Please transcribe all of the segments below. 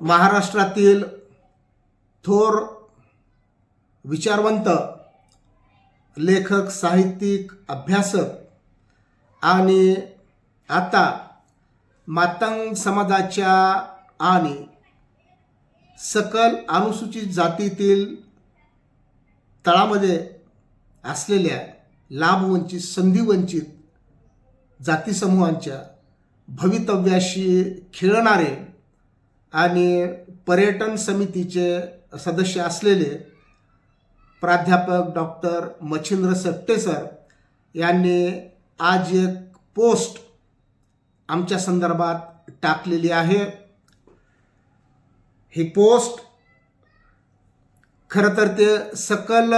महाराष्ट्रातील थोर विचारवंत लेखक साहित्यिक अभ्यासक आणि आता मातंग समाजाच्या आणि सकल अनुसूचित जातीतील तळामध्ये असलेल्या लाभवंचित संधीवंचित जातीसमूहांच्या भवितव्याशी खेळणारे आणि पर्यटन समितीचे सदस्य असलेले प्राध्यापक डॉक्टर मच्छिंद्र सट्टे सर यांनी आज एक पोस्ट आमच्या संदर्भात टाकलेली आहे. ही पोस्ट खरं तर ते सकल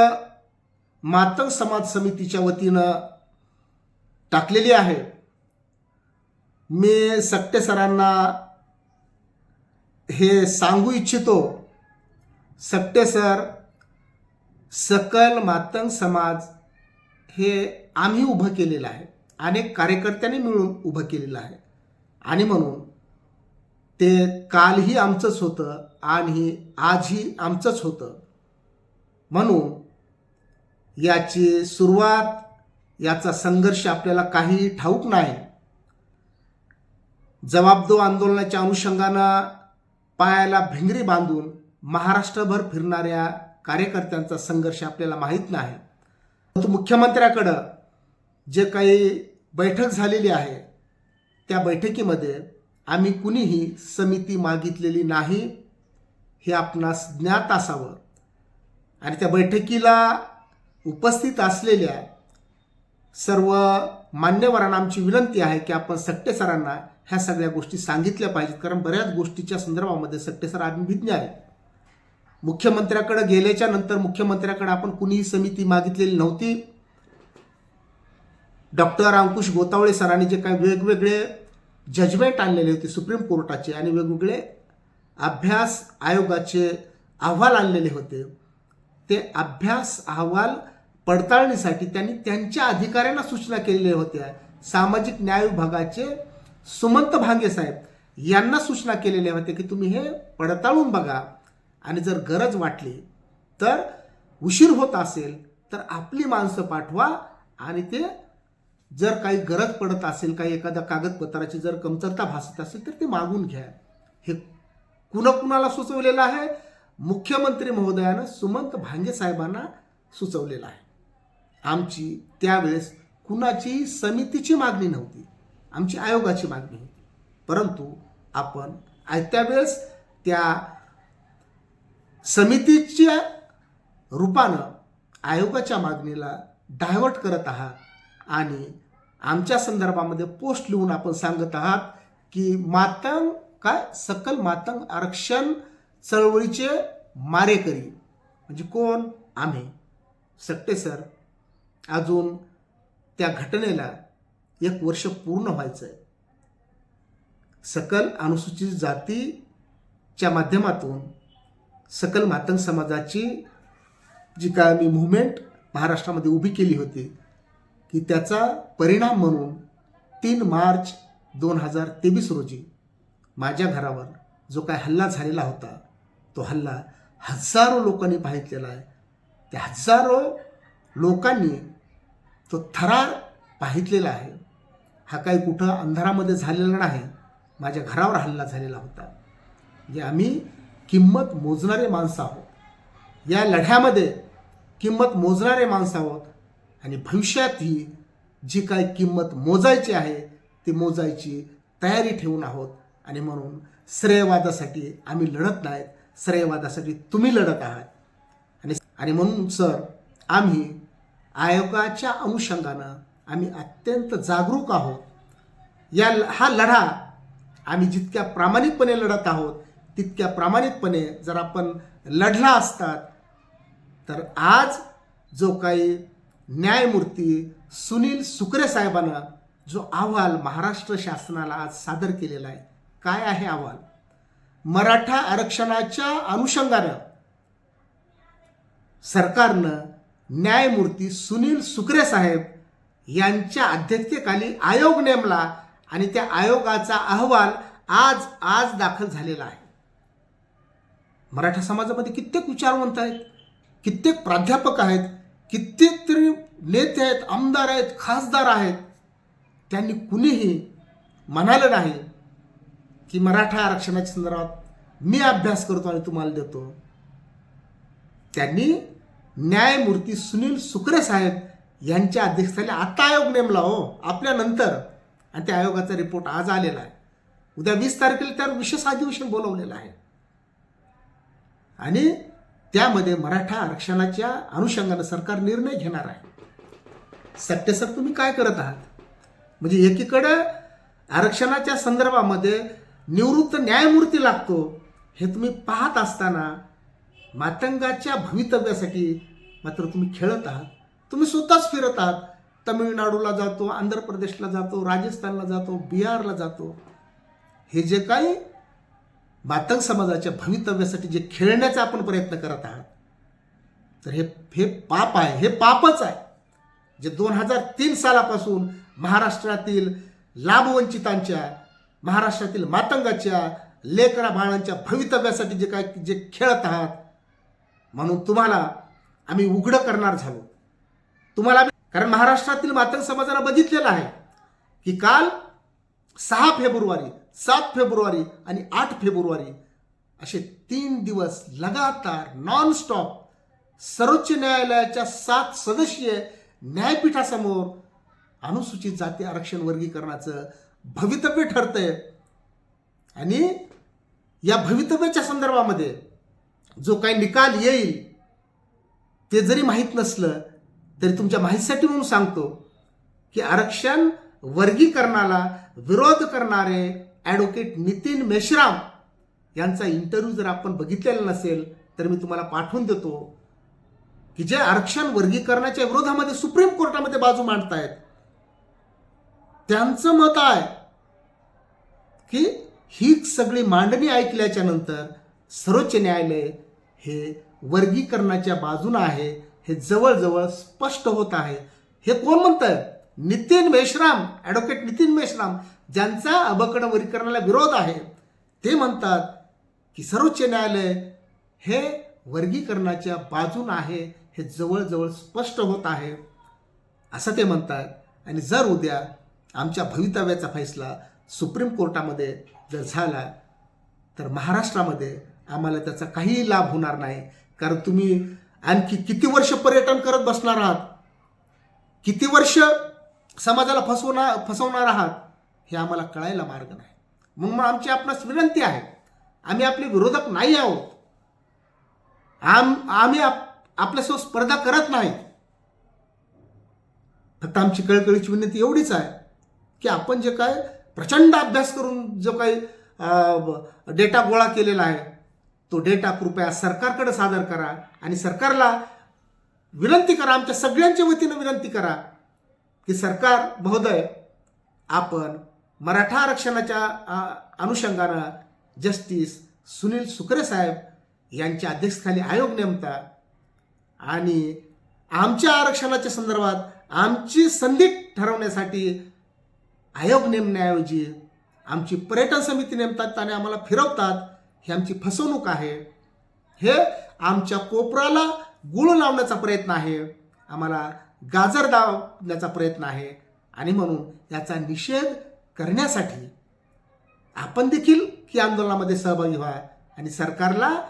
मातंग समाज समितीच्या वतीनं टाकलेली आहे. मी सट्टे सरांना हे सांगू इच्छितो. सकटे सर सकल मातंग समाज हे आम्ही उभं केलेलं आहे. अनेक कार्यकर्त्यांनी मिळून उभं केलेलं आहे. आणि म्हणून ते कालही आमचंच होतं आणि आजही आमचंच होतं. म्हणून याची सुरुवात याचा संघर्ष आपल्याला काही ठाऊक नाही. जबाबदो आंदोलनाच्या अनुषंगानं पायाला भिंगरी बांधून महाराष्ट्रभर फिरणाऱ्या कार्यकर्त्यांचा संघर्ष आपल्याला माहीत नाही. परंतु मुख्यमंत्र्याकडं जे काही बैठक झालेली आहे त्या बैठकीमध्ये आम्ही कुणीही समिती मागितलेली नाही हे आपणास ज्ञात असावं. आणि त्या बैठकीला उपस्थित असलेल्या सर्व मान्यवरांना आमची विनंती आहे की आपण सट्टे सरांना ह्या सगळ्या गोष्टी सांगितल्या पाहिजेत. कारण बऱ्याच गोष्टीच्या संदर्भामध्ये सत्यसर सर अभिज्ञ आहे मुख्यमंत्र्याकडे गेल्याच्यानंतर मुख्यमंत्र्याकडे आपण कुणीही समिती मागितलेली नव्हती. डॉक्टर अंकुश गोतावळे सरांनी जे काही वेगवेगळे जजमेंट आणलेले होते सुप्रीम कोर्टाचे आणि वेगवेगळे अभ्यास आयोगाचे अहवाल आणलेले होते. ते अभ्यास अहवाल पडताळणीसाठी त्यांनी त्यांच्या अधिकाऱ्यांना सूचना केलेल्या होत्या. सामाजिक न्याय विभागाचे सुमंत भांगे साहेब यांना सूचना केलेल्या होत्या की तुम्ही हे पडताळून बघा. आणि जर गरज वाटली तर उशीर होत असेल तर आपली माणसं पाठवा. आणि ते जर काही गरज पडत असेल काही एखाद्या कागदपत्राची जर कमतरता भासत असेल तर ते मागून घ्या. हे कुणा कुणाला सुचवलेलं आहे? मुख्यमंत्री महोदयानं सुमंत भांगे साहेबांना सुचवलेलं आहे. आमची त्यावेळेस कुणाची समितीची मागणी नव्हती. आमची आयोगाची मागणी होती. परंतु आपण आयत्यावेळेस त्या समितीच्या रूपानं आयोगाच्या मागणीला डायव्हर्ट करत आहात आणि आमच्या संदर्भामध्ये पोस्ट लिहून आपण सांगत आहात की मातंग काय? सकल मातंग आरक्षण चळवळीचे मारेकरी. म्हणजे कोण? आम्ही. सट्टे सर. अजून त्या घटनेला एक वर्ष पूर्ण व्हायचं आहे सकल अनुसूचित जातीच्या माध्यमातून सकल मातंग समाजाची जी काय मी मुवमेंट महाराष्ट्रामध्ये उभी केली होती की त्याचा परिणाम म्हणून तीन मार्च दोन हजार तेवीस रोजी माझ्या घरावर जो काय हल्ला झालेला होता तो हल्ला हजारो लोकांनी पाहितलेला आहे. त्या हजारो लोकांनी तो थरार पाहितलेला आहे. हा काही कुठं अंधारामध्ये झालेला नाही माझ्या घरावर हल्ला झालेला होता. जे आम्ही किंमत मोजणारे माणसं आहोत. या लढ्यामध्ये किंमत मोजणारे माणसं आहोत आणि भविष्यातही जी काय किंमत मोजायची आहे ती मोजायची तयारी ठेवून आहोत. आणि म्हणून श्रेयवादासाठी आम्ही लढत नाहीत श्रेयवादासाठी तुम्ही लढत आहात. आणि आणि म्हणून सर आम्ही आयोगाच्या अनुषंगानं आम्ही अत्यंत जागरूक आहोत. या हा लढा आम्ही जितक्या प्रामाणिकपणे लढत आहोत तितक्या प्रामाणिकपणे जर आपण लढला असतात तर आज जो काही न्यायमूर्ती सुनील सुकरे साहेबांना जो अहवाल महाराष्ट्र शासनाला आज सादर केलेला आहे काय आहे अहवाल? मराठा आरक्षणाच्या अनुषंगानं सरकारनं न्यायमूर्ती सुनील सुकरे साहेब यांच्या अध्यक्षतेखाली आयोग नेमला आणि त्या आयोगाचा अहवाल आज आज दाखल झालेला आहे. मराठा समाजामध्ये कित्येक विचारवंत आहेत कित्येक प्राध्यापक आहेत कित्येक तरी नेते आहेत आमदार आहेत खासदार आहेत. त्यांनी कुणीही म्हणालं नाही की मराठा आरक्षणाच्या संदर्भात मी अभ्यास करतो आणि तुम्हाला देतो. त्यांनी न्यायमूर्ती सुनील सुकरे साहेब यांच्या अध्यक्षतेखाली आता आयोग नेमला हो आपल्यानंतर आणि त्या आयोगाचा रिपोर्ट आज आलेला आहे. उद्या वीस तारखेला त्यावर विशेष अधिवेशन बोलवलेलं आहे. आणि त्यामध्ये मराठा आरक्षणाच्या अनुषंगानं सरकार निर्णय घेणार आहे. सत्य सर तुम्ही काय करत आहात? म्हणजे एकीकडं आरक्षणाच्या संदर्भामध्ये निवृत्त न्यायमूर्ती लागतो हे तुम्ही पाहत असताना मातंगाच्या भवितव्यासाठी मात्र तुम्ही खेळत आहात. तुम्ही स्वतःच फिरत आहात. तमिळनाडूला जातो आंध्र प्रदेशला जातो राजस्थानला जातो बिहारला जातो. हे जे काही मातंग समाजाच्या भवितव्यासाठी जे खेळण्याचा आपण प्रयत्न करत आहात तर हे हे पाप आहे हे पापच आहे. जे दोन हजार तीन सालापासून महाराष्ट्रातील लाभवंचितांच्या महाराष्ट्रातील मातंगाच्या लेकरा बाळांच्या भवितव्यासाठी जे काय जे खेळत आहात म्हणून तुम्हाला आम्ही उघडं करणार झालो. तुम्हाला आम्ही- कारण महाराष्ट्रातील मातंग समाजाला बघितलेलं आहे की काल सहा फेब्रुवारी सात फेब्रुवारी आणि आठ फेब्रुवारी असे तीन दिवस लगातार नॉनस्टॉप सर्वोच्च न्यायालयाच्या सात सदस्यीय न्यायपीठासमोर अनुसूचित जाती आरक्षण वर्गीकरणाचं भवितव्य ठरतंय. आणि या भवितव्याच्या संदर्भामध्ये जो काही निकाल येईल ते जरी माहीत नसलं तरी तुमच्या माहितीसाठी म्हणून सांगतो की आरक्षण वर्गीकरणाला विरोध करणारे ॲडव्होकेट नितीन मेश्राम यांचा इंटरव्ह्यू जर आपण बघितलेला नसेल तर मी तुम्हाला पाठवून देतो की जे आरक्षण वर्गीकरणाच्या विरोधामध्ये सुप्रीम कोर्टामध्ये बाजू मांडतायत त्यांचं मत आहे की ही सगळी मांडणी ऐकल्याच्या नंतर सर्वोच्च न्यायालय हे वर्गीकरणाच्या बाजूनं आहे हे जवळजवळ स्पष्ट होत आहे. हे कोण म्हणतं नितीन मेश्राम ॲडव्होकेट नितीन मेश्राम ज्यांचा अबकडं वर्गीकरणाला विरोध आहे. ते म्हणतात की सर्वोच्च न्यायालय हे वर्गीकरणाच्या बाजून आहे हे जवळजवळ स्पष्ट होत आहे. असं ते म्हणतात. आणि जर उद्या आमच्या भवितव्याचा फैसला सुप्रीम कोर्टामध्ये जर झाला तर महाराष्ट्रामध्ये आम्हाला त्याचा काहीही लाभ होणार नाही. कारण तुम्ही आणखी किती वर्ष पर्यटन करत बसणार आहात? किती वर्ष समाजाला फसवणार फसवणार आहात? हे आम्हाला कळायला मार्ग नाही. मग मग आमची आपणास विनंती आहे आम्ही आपले विरोधक नाही आहोत. आम आम्ही आप आपल्यासोबत स्पर्धा करत नाही फक्त आमची कळकळीची विनंती एवढीच आहे की आपण जे काय प्रचंड अभ्यास करून जो काही डेटा गोळा केलेला आहे तो डेटा कृपया सरकारकडे सादर करा आणि सरकारला विनंती करा आमच्या सगळ्यांच्या वतीनं विनंती करा की सरकार महोदय आपण मराठा आरक्षणाच्या अनुषंगानं जस्टिस सुनील सुकरे साहेब यांच्या अध्यक्षखाली आयोग नेमता आणि आमच्या आरक्षणाच्या संदर्भात आमची संधी ठरवण्यासाठी आयोग नेमण्याऐवजी आमची पर्यटन समिती नेमतात आणि आम्हाला फिरवतात ही आमची फसवणूक आहे. हे आमच्या कोपराला गुळ लावण्याचा प्रयत्न आहे. आम्हाला गाजर दावण्याचा प्रयत्न आहे. आणि म्हणून याचा निषेध करण्यासाठी आपण देखील की आंदोलनामध्ये सहभागी व्हा. आणि सरकारला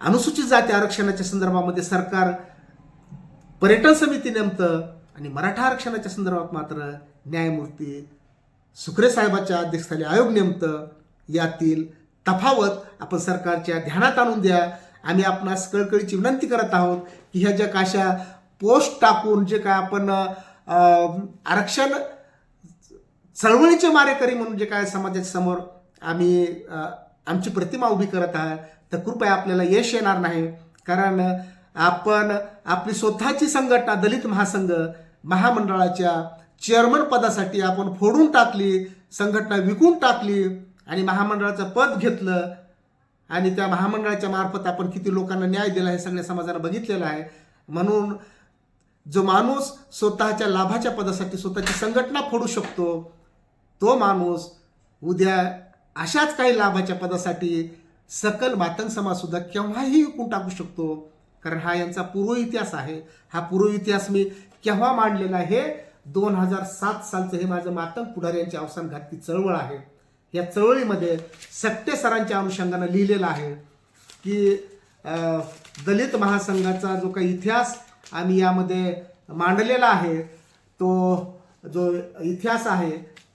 अनुसूचित जाती आरक्षणाच्या संदर्भामध्ये सरकार पर्यटन समिती नेमतं आणि मराठा आरक्षणाच्या संदर्भात मात्र न्यायमूर्ती सुखरे साहेबाच्या अध्यक्षस्थानी आयोग नेमतं. यातील तफावत आपण सरकारच्या ध्यानात आणून द्या. आम्ही आपणास कळकळीची विनंती करत आहोत की ह्या ज्या काशा पोस्ट टाकून जे काय आपण आरक्षण चळवळीचे मारेकरी म्हणून जे काय समाजाच्या समोर आम्ही आमची प्रतिमा उभी करत आहात तर कृपया आपल्याला यश येणार नाही. कारण आपण आपली स्वतःची संघटना दलित महासंघ महामंडळाच्या चेअरमन पदासाठी आपण फोडून टाकली संघटना विकून टाकली आणि महामंडळाचं पद घेतलं आणि त्या महामंडळाच्या मार्फत आपण किती लोकांना न्याय दिला हे सगळ्या समाजानं बघितलेलं आहे. म्हणून जो माणूस स्वतःच्या लाभाच्या पदासाठी स्वतःची संघटना फोडू शकतो तो माणूस उद्या अशाच काही लाभाच्या पदासाठी सकल मातंग समाजसुद्धा केव्हाही विकून टाकू शकतो. कारण हा यांचा पूर्व इतिहास आहे. हा पूर्व इतिहास मी केव्हा मांडलेला आहे? दोन हजार सात सालचं हे माझं मातंग पुढारी यांची अवसान घातली चळवळ आहे. या चळवळीमध्ये सट्टे सरांच्या अनुषंगानं लिहिलेलं आहे की दलित महासंघाचा जो काही इतिहास आम्ही यामध्ये मांडलेला आहे तो जो इतिहास आहे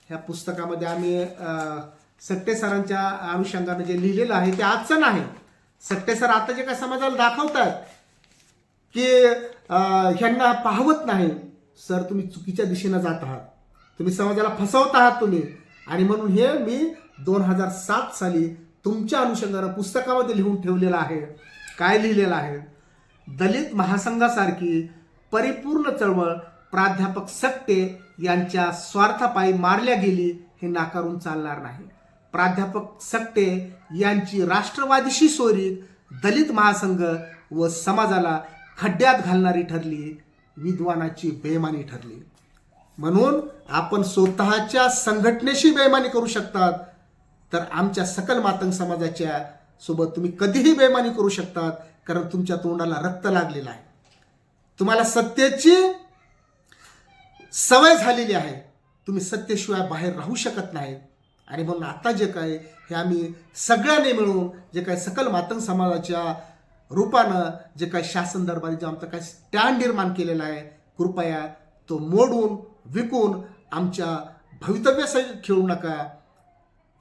ह्या पुस्तकामध्ये आम्ही सट्टे सरांच्या अनुषंगानं जे लिहिलेलं आहे ते आजचं नाही. सक्ते सर आता जे काय समाजाला दाखवतात की ह्यांना पाहवत नाही सर तुम्ही चुकीच्या दिशेनं जात आहात. तुम्ही समाजाला फसवत आहात तुम्ही. आणि म्हणून हे मी दोन हजार सात साली तुमच्या अनुषंगानं पुस्तकामध्ये लिहून ठेवलेलं आहे. काय लिहिलेलं आहे? दलित महासंघासारखी परिपूर्ण चळवळ प्राध्यापक सट्टे यांच्या स्वार्थापायी मारल्या गेली हे नाकारून चालणार नाही. प्राध्यापक सट्टे यांची राष्ट्रवादीशी सोयरी दलित महासंघ व समाजाला खड्ड्यात घालणारी ठरली विद्वानाची बेमानी ठरली. म्हणून आपण स्वतःच्या संघटनेशी बेमानी करू शकतात. तर आमच्या सकल मातंग समाजाच्या सोबत तुम्ही कधीही बेमानी करू शकतात कारण तुमच्या तोंडाला रक्त लागलेलं आहे. तुम्हाला सत्तेची सवय झालेली आहे. तुम्ही सत्तेशिवाय बाहेर राहू शकत नाही. आणि म्हणून आता जे काय हे आम्ही सगळ्यांनी मिळून जे काय सकल मातंग समाजाच्या रूपानं जे काही शासन दरबारी जे आमचं काय स्टँड निर्माण केलेला आहे कृपया तो मोडून विकून आमच्या भवितव्यासाठी खेळू नका.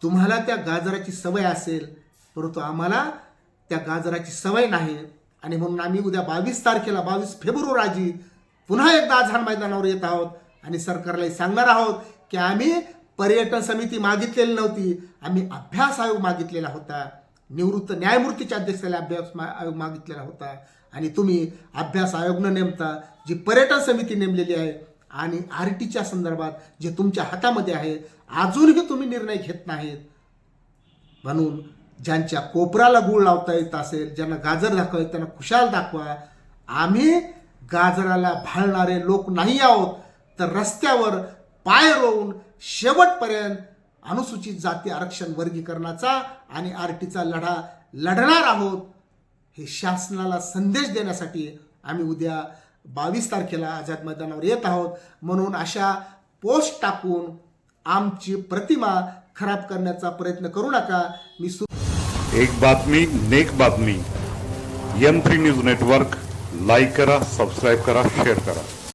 तुम्हाला त्या गाजराची सवय असेल परंतु आम्हाला त्या गाजराची सवय नाही. आणि म्हणून आम्ही उद्या बावीस तारखेला बावीस फेब्रुवारी रोजी पुन्हा एकदा आझाद मैदानावर येत आहोत आणि सरकारलाही सांगणार आहोत की आम्ही पर्यटन समिती मागितलेली नव्हती आम्ही अभ्यास आयोग मागितलेला होता. निवृत्त न्यायमूर्तीच्या अध्यक्षाला अभ्यास मा- आयोग मागितलेला होता. आणि तुम्ही अभ्यास आयोग न नेमता जी पर्यटन समिती नेमलेली आहे आणि आर टीच्या संदर्भात जे तुमच्या हातामध्ये आहे अजूनही तुम्ही निर्णय घेत नाहीत. म्हणून ज्यांच्या कोपराला गुळ लावता येत असेल ज्यांना गाजर दाखवा त्यांना खुशाल दाखवा. आम्ही गाजराला भाळणारे लोक नाही आहोत तर रस्त्यावर पाय रोवून शेवटपर्यंत अनुसूचित जाती आरक्षण वर्गीकरणाचा आणि आर टीचा लढा लढणार आहोत हे शासनाला संदेश देण्यासाठी आम्ही उद्या बावीस तारखेला आझाद मैदानावर येत आहोत. म्हणून अशा पोस्ट टाकून आमची प्रतिमा खराब करण्याचा प्रयत्न करू नका. मी सु एक बातमी नेक बातमी. M three news network like करा सबस्क्राईब करा शेअर करा.